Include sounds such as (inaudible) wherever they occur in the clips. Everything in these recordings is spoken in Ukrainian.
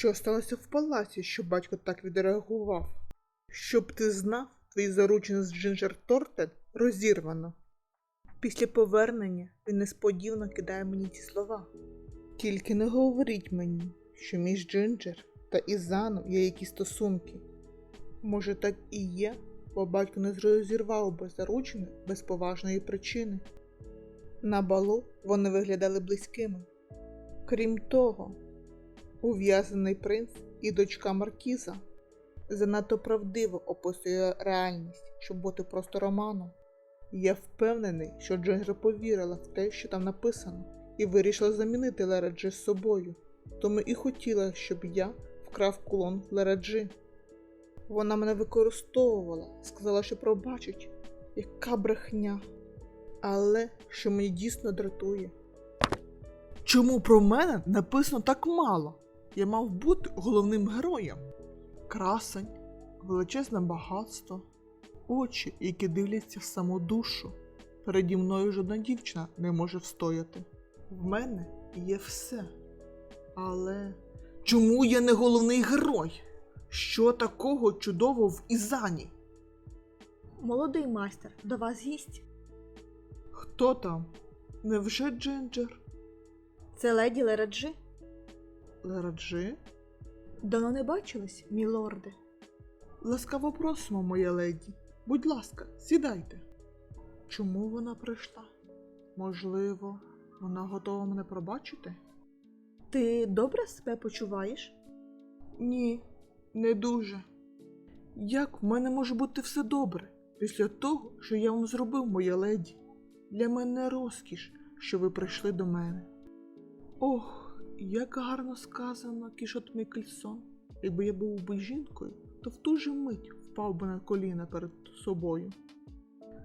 Що сталося в палаці, що батько так відреагував? Щоб ти знав, твій заручений з Джинджер Тортед розірвано. Після повернення він несподівано кидає мені ці слова. Тільки не говоріть мені, що між Джинджер та Ізаном є якісь стосунки. Може, так і є, бо батько не розірвав би заручених без поважної причини. На балу вони виглядали близькими. Крім того, ув'язаний принц і дочка Маркіза занадто правдиво описує реальність, щоб бути просто романом. Я впевнений, що Джинджер повірила в те, що там написано, і вирішила замінити Лераджі з собою, тому і хотіла, щоб я вкрав кулон Лераджі. Вона мене використовувала, сказала, що пробачить, яка брехня. Але що мені дійсно дратує. Чому про мене написано так мало? Я мав бути головним героєм. Красень, величезне багатство, очі, які дивляться в саму душу. Переді мною жодна дівчина не може встояти. В мене є все. Але чому я не головний герой? Що такого чудового в Ізані? Молодий майстер, до вас гість. Хто там? Невже Джинджер? Це леді Лераджи. Лераджи? Давно не бачились, мілорди. Ласкаво просимо, моя леді. Будь ласка, сідайте. Чому вона прийшла? Можливо, вона готова мене пробачити? Ти добре себе почуваєш? Ні, не дуже. Як в мене може бути все добре після того, що я вам зробив, моя леді? Для мене розкіш, що ви прийшли до мене. Ох, як гарно сказано, кішот Мікельсон. Якби я був би жінкою, то в ту же мить впав би на коліна перед собою.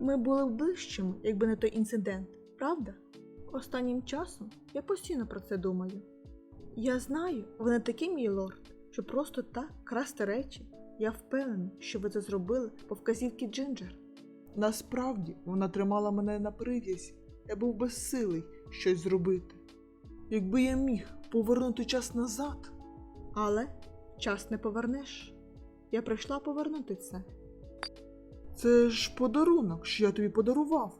Ми були б ближчими, якби не той інцидент, правда? Останнім часом я постійно про це думаю. Я знаю, ви не такий мій лорд, що просто так красти речі. Я впевнений, що ви це зробили по вказівці Джинджер. Насправді вона тримала мене на прив'язі, я був безсилий щось зробити. Якби я міг повернути час назад, Але час не повернеш. Я прийшла повернути це. це ж подарунок, що я тобі подарував.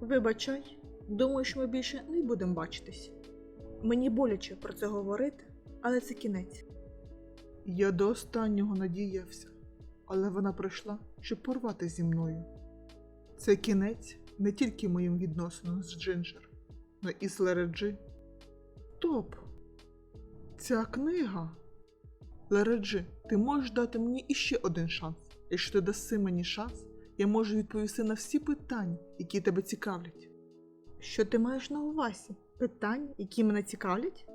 Вибачай, думаю, що ми більше не будемо бачитись. Мені боляче про це говорити, але це кінець. Я до останнього надіявся, але вона прийшла, щоб порвати зі мною. Це кінець не тільки моїм відносинам з Джинджер, но і з Лереджі. Топ. Ця книга. Лереджі, ти можеш дати мені іще один шанс. Якщо ти даси мені шанс, я можу відповісти на всі питання, які тебе цікавлять. Що ти маєш на увазі? Питання, які мене цікавлять?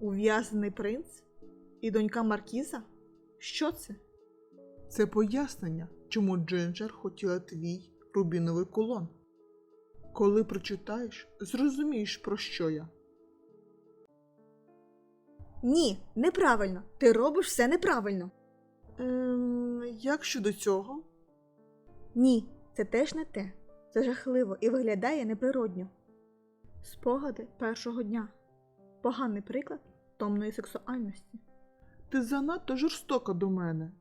Ув'язаний принц? І донька Маркіза? Що це? Це пояснення, чому Джинджер хотіла твій рубіновий кулон. Коли прочитаєш, зрозумієш, про що я. Ні, неправильно. Ти робиш все неправильно. Ем, як щодо цього? Ні, це теж не те. Це жахливо і виглядає неприродньо. Спогади першого дня. Поганий приклад томної сексуальності. Ти занадто жорстока до мене.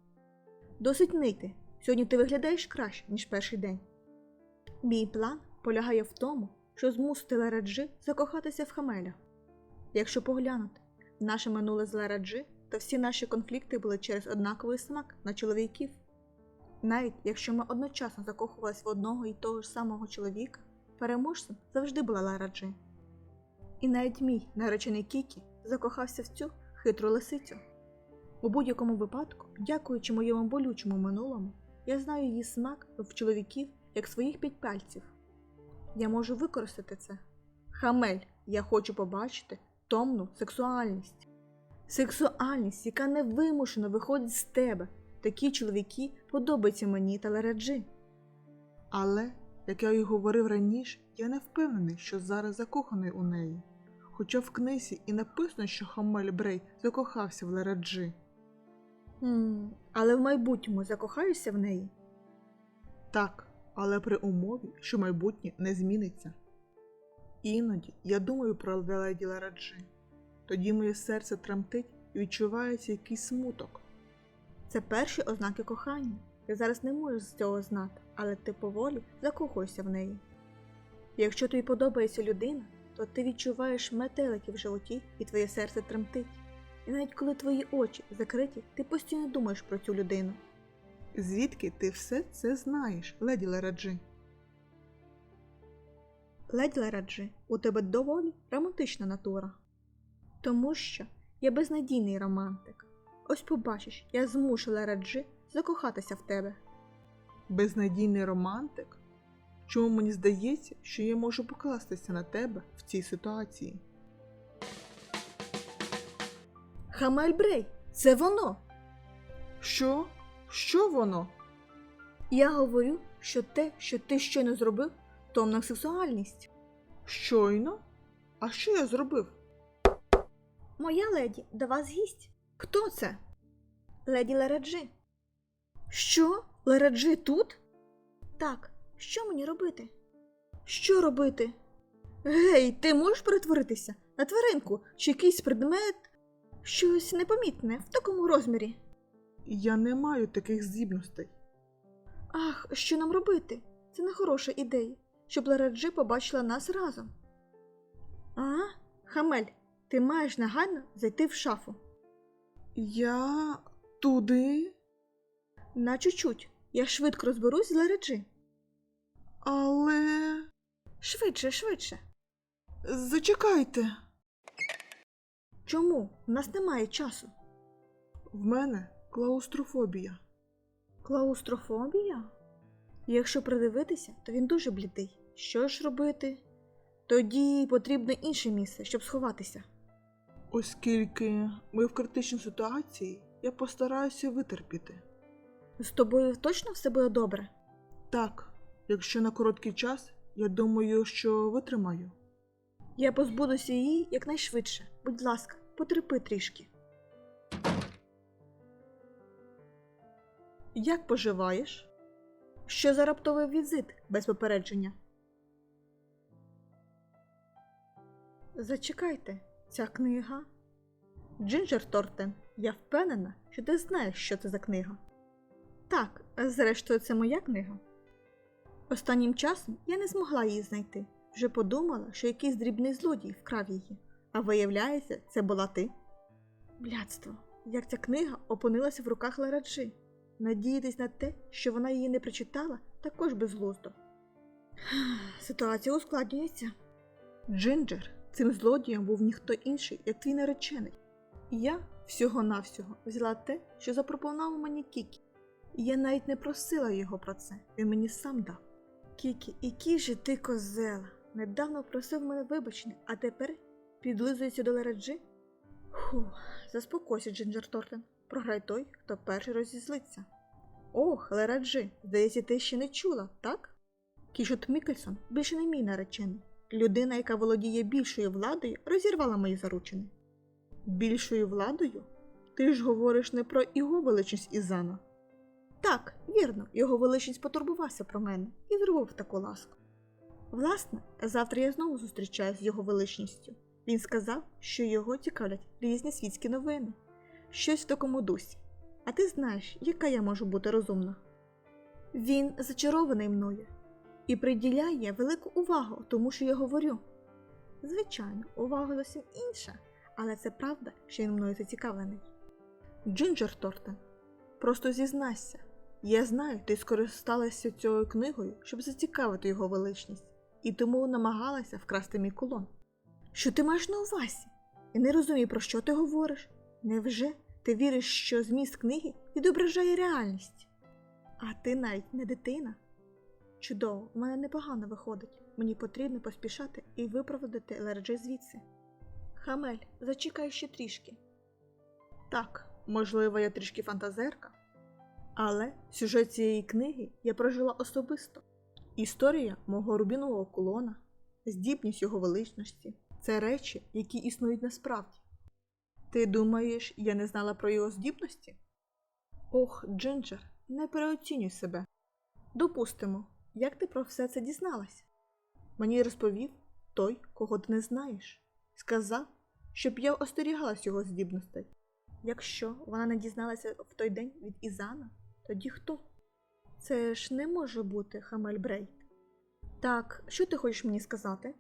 Досить нити. Сьогодні ти виглядаєш краще, ніж перший день. Мій план полягає в тому, що змусити Лераджи закохатися в Хамеля. Якщо поглянути наше минуле з Лераджи, то всі наші конфлікти були через однаковий смак на чоловіків. Навіть якщо ми одночасно закохувались в одного і того ж самого чоловіка, переможцем завжди була Лераджи. І навіть мій наречений Кікі закохався в цю хитру лисицю. У будь-якому випадку, дякуючи моєму болючому минулому, я знаю її смак в чоловіків як своїх п'ять пальців. Я можу використати це. Хамель, я хочу побачити томну сексуальність. Сексуальність, яка невимушено виходить з тебе. Такі чоловіки подобаються мені та Лераджи. Але, як я й говорив раніше, я не впевнений, що зараз закоханий у неї. Хоча в книзі і написано, що Хамель Брей закохався в Лераджі. Хм, але в майбутньому закохаюся в неї. Так, але при умові, що майбутнє не зміниться. Іноді я думаю про леді Лераджі. Тоді моє серце тремтить і відчувається якийсь смуток. Це перші ознаки кохання. Ти зараз не можеш з цього знати, але ти поволі закохуєшся в неї. Якщо тобі подобається людина, то ти відчуваєш метелики в животі і твоє серце тремтить. І навіть коли твої очі закриті, ти постійно думаєш про цю людину. Звідки ти все це знаєш, леді Лераджи? Леді Лераджи, у тебе доволі романтична натура. Тому що я безнадійний романтик. Ось побачиш, я змушу Лераджи закохатися в тебе. Безнадійний романтик? Чому мені здається, що я можу покластися на тебе в цій ситуації? Хамель Брей, це воно. Що? Що воно? Я говорю, що те, що ти щойно зробив, томна сексуальність. Щойно? А що я зробив? Моя леді до вас гість. Хто це? Леді Лераджи. Що? Лераджи тут? Так, що мені робити? Що робити? Гей, ти можеш перетворитися на тваринку чи якийсь предмет? Щось непомітне в такому розмірі. Я не маю таких здібностей. Ах, що нам робити? Це не хороша ідея, щоб Лераджи побачила нас разом. А, Хамель, ти маєш негайно зайти в шафу. Я туди, На чуть-чуть. Я швидко розберусь з Лераджи. але. Швидше, швидше. Зачекайте. Чому? У нас немає часу. В мене клаустрофобія. Клаустрофобія? Якщо придивитися, то він дуже блідий. Що ж робити? Тоді потрібно інше місце, щоб сховатися. Оскільки ми в критичній ситуації, я постараюся витерпіти. З тобою точно все буде добре? Так, якщо на короткий час, я думаю, що витримаю. Я позбудуся її якнайшвидше. Будь ласка, потерпи трішки. Як поживаєш? Що за раптовий візит без попередження? Зачекайте, ця книга. Джинджер Тортен, я впевнена, що ти знаєш, що це за книга. Так, зрештою, це моя книга. Останнім часом я не змогла її знайти. Вже подумала, що якийсь дрібний злодій вкрав її, а виявляється, це була ти. Блядство, як ця книга опинилася в руках Лараджи. Надіятись на те, що вона її не прочитала, також безглуздо. (sighs) Ситуація ускладнюється. Джинджер цим злодієм був ніхто інший, як твій наречений. Я всього-навсього взяла те, що запропонував мені Кікі. І я навіть не просила його про це, він мені сам дав. Кікі, який же ти козела. Недавно просив мене вибачення, а тепер підлизується до Лераджи? Фу, заспокойся, Джинджер Тортен. Програй той, хто перший розізлиться. Ох, Лераджи, здається, ти ще не чула, так? Кішот Мікельсон більше не мій наречений. Людина, яка володіє більшою владою, розірвала мої заручини. Більшою владою? Ти ж говориш не про його величність Ізана. Так, вірно, його величність потурбувався про мене і зробив таку ласку. Власне, завтра я знову зустрічаюся з його величністю. Він сказав, що його цікавлять різні світські новини, щось в такому дусі. А ти знаєш, яка я можу бути розумна. Він зачарований мною і приділяє велику увагу тому, що я говорю. Звичайно, увага зовсім інша, але це правда, що він мною зацікавлений. Джинджер Тортен, просто зізнайся. Я знаю, ти скористалася цією книгою, щоб зацікавити його величність, і тому намагалася вкрасти мій кулон. Що ти маєш на увазі? Я не розумію, про що ти говориш. Невже ти віриш, що зміст книги відображає реальність? А ти навіть не дитина. Чудово, у мене непогано виходить. Мені потрібно поспішати і випроводити Лерджи звідси. Хамель, зачекай ще трішки. Так, можливо, я трішки фантазерка, але сюжет цієї книги я прожила особисто. Історія мого рубінового кулона, здібність його величності це речі, які існують насправді. Ти думаєш, я не знала про його здібності? Ох, Джинджер, не переоцінюй себе. Допустимо, як ти про все це дізналась? Мені розповів той, кого ти не знаєш. Сказав, щоб я остерігалась його здібностей. Якщо вона не дізналася в той день від Ізана, тоді хто? Це ж не може бути Хамель Брейт. Так, що ти хочеш мені сказати?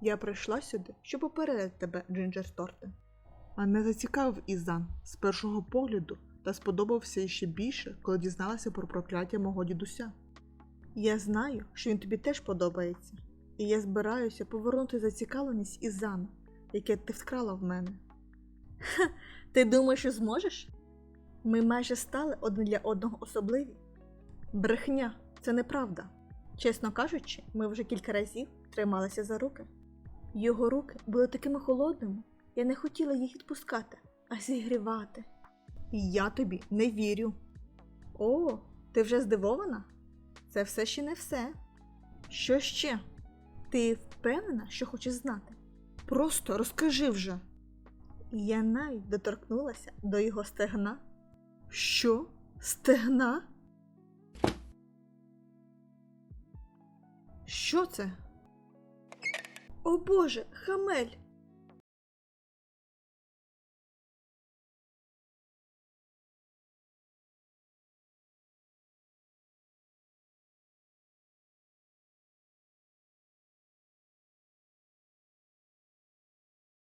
Я прийшла сюди, щоб попередити тебе, Джинджер Тортен. Мене зацікавив Ізан з першого погляду та сподобався ще більше, коли дізналася про прокляття мого дідуся. Я знаю, що він тобі теж подобається, і я збираюся повернути зацікавленість Ізана, яке ти вкрала в мене. Ха, ти думаєш, що зможеш? Ми майже стали одне для одного особливі. Брехня, це неправда. Чесно кажучи, ми вже кілька разів трималися за руки. Його руки були такими холодними, я не хотіла їх відпускати, а зігрівати. Я тобі не вірю. О, ти вже здивована? Це все ще не все. Що ще? Ти впевнена, що хочеш знати? Просто розкажи вже. Я навіть доторкнулася до його стегна. Що? Стегна? Що це? О Боже, Хамель!